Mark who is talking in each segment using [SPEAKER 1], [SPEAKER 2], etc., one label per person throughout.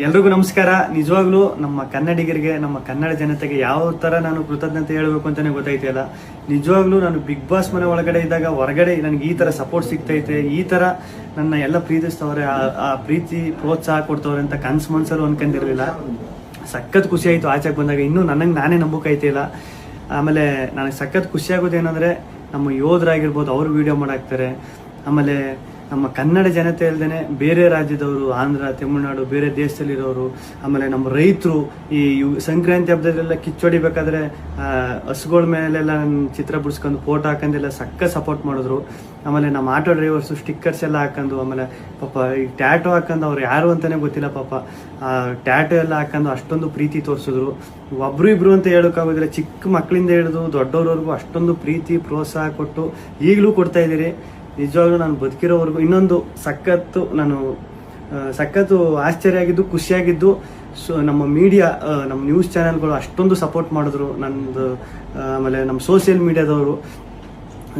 [SPEAKER 1] ಎಲ್ರಿಗೂ ನಮಸ್ಕಾರ. ನಿಜವಾಗ್ಲೂ ನಮ್ಮ ಕನ್ನಡಿಗರಿಗೆ, ನಮ್ಮ ಕನ್ನಡ ಜನತೆಗೆ ಯಾವ ತರ ನಾನು ಕೃತಜ್ಞತೆ ಹೇಳಬೇಕು ಅಂತಾನೆ ಗೊತ್ತಾಯ್ತಿಲ್ಲ. ನಿಜವಾಗ್ಲೂ ನಾನು ಬಿಗ್ ಬಾಸ್ ಮನೆ ಒಳಗಡೆ ಇದ್ದಾಗ ಹೊರಗಡೆ ನನಗೆ ಈ ತರ ಸಪೋರ್ಟ್ ಸಿಗ್ತೈತೆ, ಈ ತರ ನನ್ನ ಎಲ್ಲ ಪ್ರೀತಿಸ್ತವ್ರೆ, ಆ- ಪ್ರೀತಿ ಪ್ರೋತ್ಸಾಹ ಕೊಡ್ತವ್ರೆ ಅಂತ ಕನ್ಸ್ ಮನ್ಸಲ್ಲೂ ಅನ್ಕೊಂಡಿರ್ಲಿಲ್ಲ. ಸಖತ್ ಖುಷಿ ಆಯ್ತು ಆಚೆಗೆ ಬಂದಾಗ. ಇನ್ನೂ ನನಗೆ ನಾನೇ ನಂಬಕ್ಕಾಯ್ತಿಲ್ಲ. ಆಮೇಲೆ ನನಗೆ ಸಖತ್ ಖುಷಿ ಆಗೋದೇನಂದ್ರೆ ನಮ್ಮ ಯೋಧರಾಗಿರ್ಬೋದು ಅವರು ವಿಡಿಯೋ ಮಾಡಾಕ್ತಾರೆ. ಆಮೇಲೆ ನಮ್ಮ ಕನ್ನಡ ಜನತೆ ಅಲ್ಲದೆ ಬೇರೆ ರಾಜ್ಯದವರು, ಆಂಧ್ರ, ತಮಿಳುನಾಡು, ಬೇರೆ ದೇಶದಲ್ಲಿರೋರು, ಆಮೇಲೆ ನಮ್ಮ ರೈತರು ಈ ಸಂಕ್ರಾಂತಿ ಹಬ್ಬದಲ್ಲೆಲ್ಲ ಕಿಚ್ಚೊಡಿಬೇಕಾದ್ರೆ ಹಸುಗಳ ಮೇಲೆಲ್ಲ ಚಿತ್ರ ಬಿಡಿಸ್ಕೊಂಡು ಫೋಟೋ ಹಾಕೊಂಡೆಲ್ಲ ಸಕ್ಕ ಸಪೋರ್ಟ್ ಮಾಡಿದ್ರು. ಆಮೇಲೆ ನಮ್ಮ ಆಟೋ ಡ್ರೈವರ್ಸು ಸ್ಟಿಕ್ಕರ್ಸ್ ಎಲ್ಲ ಹಾಕೊಂಡು, ಆಮೇಲೆ ಪಾಪ ಈ ಟ್ಯಾಟೋ ಹಾಕೊಂಡು ಅವ್ರು ಯಾರು ಅಂತಾನೆ ಗೊತ್ತಿಲ್ಲ ಪಾಪ. ಟ್ಯಾಟೋ ಎಲ್ಲ ಹಾಕೊಂಡು ಅಷ್ಟೊಂದು ಪ್ರೀತಿ ತೋರಿಸಿದ್ರು. ಒಬ್ರು ಇಬ್ರು ಅಂತ ಹೇಳೋಕ್ಕಾಗೋದಿಲ್ಲ ಚಿಕ್ಕ ಮಕ್ಕಳಿಂದ ಹಿಡಿದು ದೊಡ್ಡವ್ರವರೆಗೂ ಅಷ್ಟೊಂದು ಪ್ರೀತಿ, ಪ್ರೋತ್ಸಾಹ ಕೊಟ್ಟು ಈಗಲೂ ಕೊಡ್ತಾ ಇದ್ದೀರಿ. ನಿಜವಾಗ್ಲೂ ನಾನು ಬದುಕಿರೋವರೆಗೂ ಇನ್ನೊಂದು ಸಖತ್ತು ನಾನು ಸಖತ್ತು ಆಶ್ಚರ್ಯ ಆಗಿದ್ದು ಖುಷಿಯಾಗಿದ್ದು, ಸೊ, ನಮ್ಮ ಮೀಡಿಯಾ ನಮ್ಮ ನ್ಯೂಸ್ ಚಾನೆಲ್ಗಳು ಅಷ್ಟೊಂದು ಸಪೋರ್ಟ್ ಮಾಡಿದ್ರು ನಂದು ಆಮೇಲೆ ನಮ್ಮ ಸೋಷಿಯಲ್ ಮೀಡಿಯಾದವರು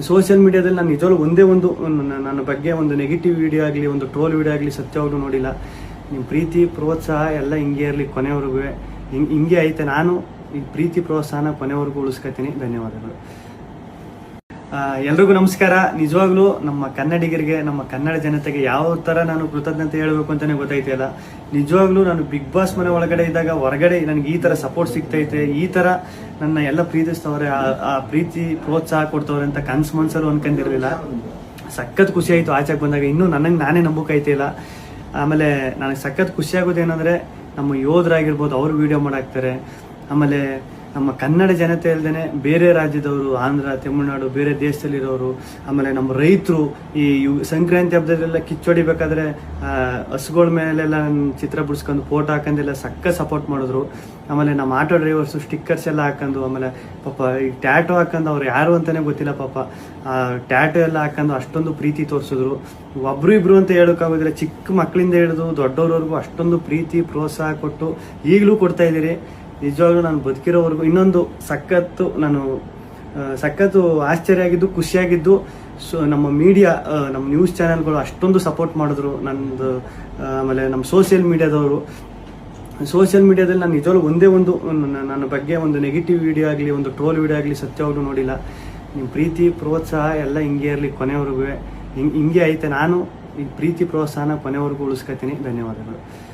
[SPEAKER 1] ಸೋಷಿಯಲ್ ಮೀಡಿಯಾದಲ್ಲಿ ನಾನು ನಿಜವಾಗ್ಲೂ ಒಂದೇ ಒಂದು, ನನ್ನ- ಬಗ್ಗೆ ಒಂದು ನೆಗೆಟಿವ್ ವಿಡಿಯೋ ಆಗಲಿ, ಒಂದು ಟ್ರೋಲ್ ವಿಡಿಯೋ ಆಗಲಿ ಸತ್ಯವಾಗ್ಲೂ ನೋಡಿಲ್ಲ. ನಿಮ್ಮ ಪ್ರೀತಿ, ಪ್ರೋತ್ಸಾಹ ಎಲ್ಲ ಹಿಂಗೆ ಇರಲಿ ಕೊನೆವರೆಗೂ. ಹಿಂಗೆ ಹಿಂಗೆ ಐತೆ ನಾನು, ಈ ಪ್ರೀತಿ, ಪ್ರೋತ್ಸಾಹನ ಕೊನೆವರೆಗೂ ಉಳಿಸ್ಕೊತೀನಿ. ಧನ್ಯವಾದಗಳು. ಎಲ್ರಿಗೂ ನಮಸ್ಕಾರ. ನಿಜವಾಗ್ಲೂ ನಮ್ಮ ಕನ್ನಡಿಗರಿಗೆ, ನಮ್ಮ ಕನ್ನಡ ಜನತೆಗೆ ಯಾವ ತರ ನಾನು ಕೃತಜ್ಞತೆ ಹೇಳಬೇಕು ಅಂತಾನೆ ಗೊತ್ತಾಯ್ತಿಲ್ಲ ನಿಜವಾಗ್ಲೂ ನಾನು ಬಿಗ್ ಬಾಸ್ ಮನೆ ಒಳಗಡೆ ಇದ್ದಾಗ ಹೊರಗಡೆ ನನಗೆ ಈ ತರ ಸಪೋರ್ಟ್ ಸಿಗ್ತೈತೆ ಈ ತರ ನನ್ನ ಎಲ್ಲ ಪ್ರೀತಿಸ್ತವ್ರೆ, ಆ- ಪ್ರೀತಿ ಪ್ರೋತ್ಸಾಹ ಕೊಡ್ತವ್ರೆ ಅಂತ ಕನ್ಸು ಮನ್ಸಲ್ಲೂ ಅನ್ಕೊಂಡಿರ್ಲಿಲ್ಲ. ಸಖತ್ ಖುಷಿ ಆಯ್ತು ಆಚೆಗೆ ಬಂದಾಗ. ಇನ್ನೂ ನನಗೆ ನಾನೇ ನಂಬಕ್ಕಾಯ್ತಿಲ್ಲ ಆಮೇಲೆ ನನಗೆ ಸಖತ್ ಖುಷಿ ಆಗೋದೇನಂದ್ರೆ ನಮ್ಮ ಯೋಧರಾಗಿರ್ಬೋದು ಅವರು ವಿಡಿಯೋ ಮಾಡಾಕ್ತಾರೆ. ಆಮೇಲೆ ನಮ್ಮ ಕನ್ನಡ ಜನತೆ ಅಲ್ಲದೆ ಬೇರೆ ರಾಜ್ಯದವರು, ಆಂಧ್ರ, ತಮಿಳುನಾಡು, ಬೇರೆ ದೇಶದಲ್ಲಿರೋರು, ಆಮೇಲೆ ನಮ್ಮ ರೈತರು ಈ ಸಂಕ್ರಾಂತಿ ಹಬ್ಬದಲ್ಲೆಲ್ಲ ಕಿಚ್ಚೊಡಿಬೇಕಾದ್ರೆ ಹಸುಗಳ ಮೇಲೆಲ್ಲ ಚಿತ್ರ ಬಿಡಿಸ್ಕೊಂಡು ಫೋಟೋ ಹಾಕೊಂಡೆಲ್ಲ ಸಕ್ಕ ಸಪೋರ್ಟ್ ಮಾಡಿದ್ರು. ಆಮೇಲೆ ನಮ್ಮ ಆಟೋ ಡ್ರೈವರ್ಸು ಸ್ಟಿಕ್ಕರ್ಸ್ ಎಲ್ಲ ಹಾಕೊಂಡು ಆಮೇಲೆ ಪಾಪ ಈ ಟ್ಯಾಟೋ ಹಾಕೊಂಡು ಅವ್ರು ಯಾರು ಅಂತಲೇ ಗೊತ್ತಿಲ್ಲ ಪಾಪ. ಟ್ಯಾಟೋ ಎಲ್ಲ ಹಾಕೊಂಡು ಅಷ್ಟೊಂದು ಪ್ರೀತಿ ತೋರಿಸಿದ್ರು. ಒಬ್ರು ಇಬ್ರು ಅಂತ ಹೇಳೋಕ್ಕಾಗೋದಿಲ್ಲ ಚಿಕ್ಕ ಮಕ್ಕಳಿಂದ ಹಿಡಿದು ದೊಡ್ಡವ್ರವರೆಗೂ ಅಷ್ಟೊಂದು ಪ್ರೀತಿ, ಪ್ರೋತ್ಸಾಹ ಕೊಟ್ಟು ಈಗಲೂ ಕೊಡ್ತಾ ಇದ್ದೀರಿ. ನಿಜವಾಗ್ಲೂ ನಾನು ಬದುಕಿರೋವರೆಗೂ ಇನ್ನೊಂದು ಸಖತ್ತು ನಾನು ಸಖತ್ತು ಆಶ್ಚರ್ಯ ಆಗಿದ್ದು ಖುಷಿಯಾಗಿದ್ದು, ಸೊ, ನಮ್ಮ ಮೀಡಿಯಾ ನಮ್ಮ ನ್ಯೂಸ್ ಚಾನೆಲ್ಗಳು ಅಷ್ಟೊಂದು ಸಪೋರ್ಟ್ ಮಾಡಿದ್ರು ನಂದು ಆಮೇಲೆ ನಮ್ಮ ಸೋಷಿಯಲ್ ಮೀಡಿಯಾದವರು. ಸೋಷಿಯಲ್ ಮೀಡಿಯಾದಲ್ಲಿ ನಾನು ನಿಜವಾಗ್ಲೂ ಒಂದೇ ಒಂದು ನನ್ನ ಬಗ್ಗೆ ಒಂದು ನೆಗೆಟಿವ್ ವಿಡಿಯೋ ಆಗಲಿ, ಒಂದು ಟ್ರೋಲ್ ವಿಡಿಯೋ ಆಗಲಿ ಸತ್ಯವಾಗ್ಲೂ ನೋಡಿಲ್ಲ. ನಿಮ್ಮ ಪ್ರೀತಿ, ಪ್ರೋತ್ಸಾಹ ಎಲ್ಲ ಹಿಂಗೆ ಇರಲಿ ಕೊನೆವರೆಗೂ. ಹಿಂಗೆ ಹಿಂಗೆ ಐತೆ. ನಾನು ಈ ಪ್ರೀತಿ, ಪ್ರೋತ್ಸಾಹನ ಕೊನೆವರೆಗೂ ಉಳಿಸ್ಕೊತೀನಿ. ಧನ್ಯವಾದಗಳು.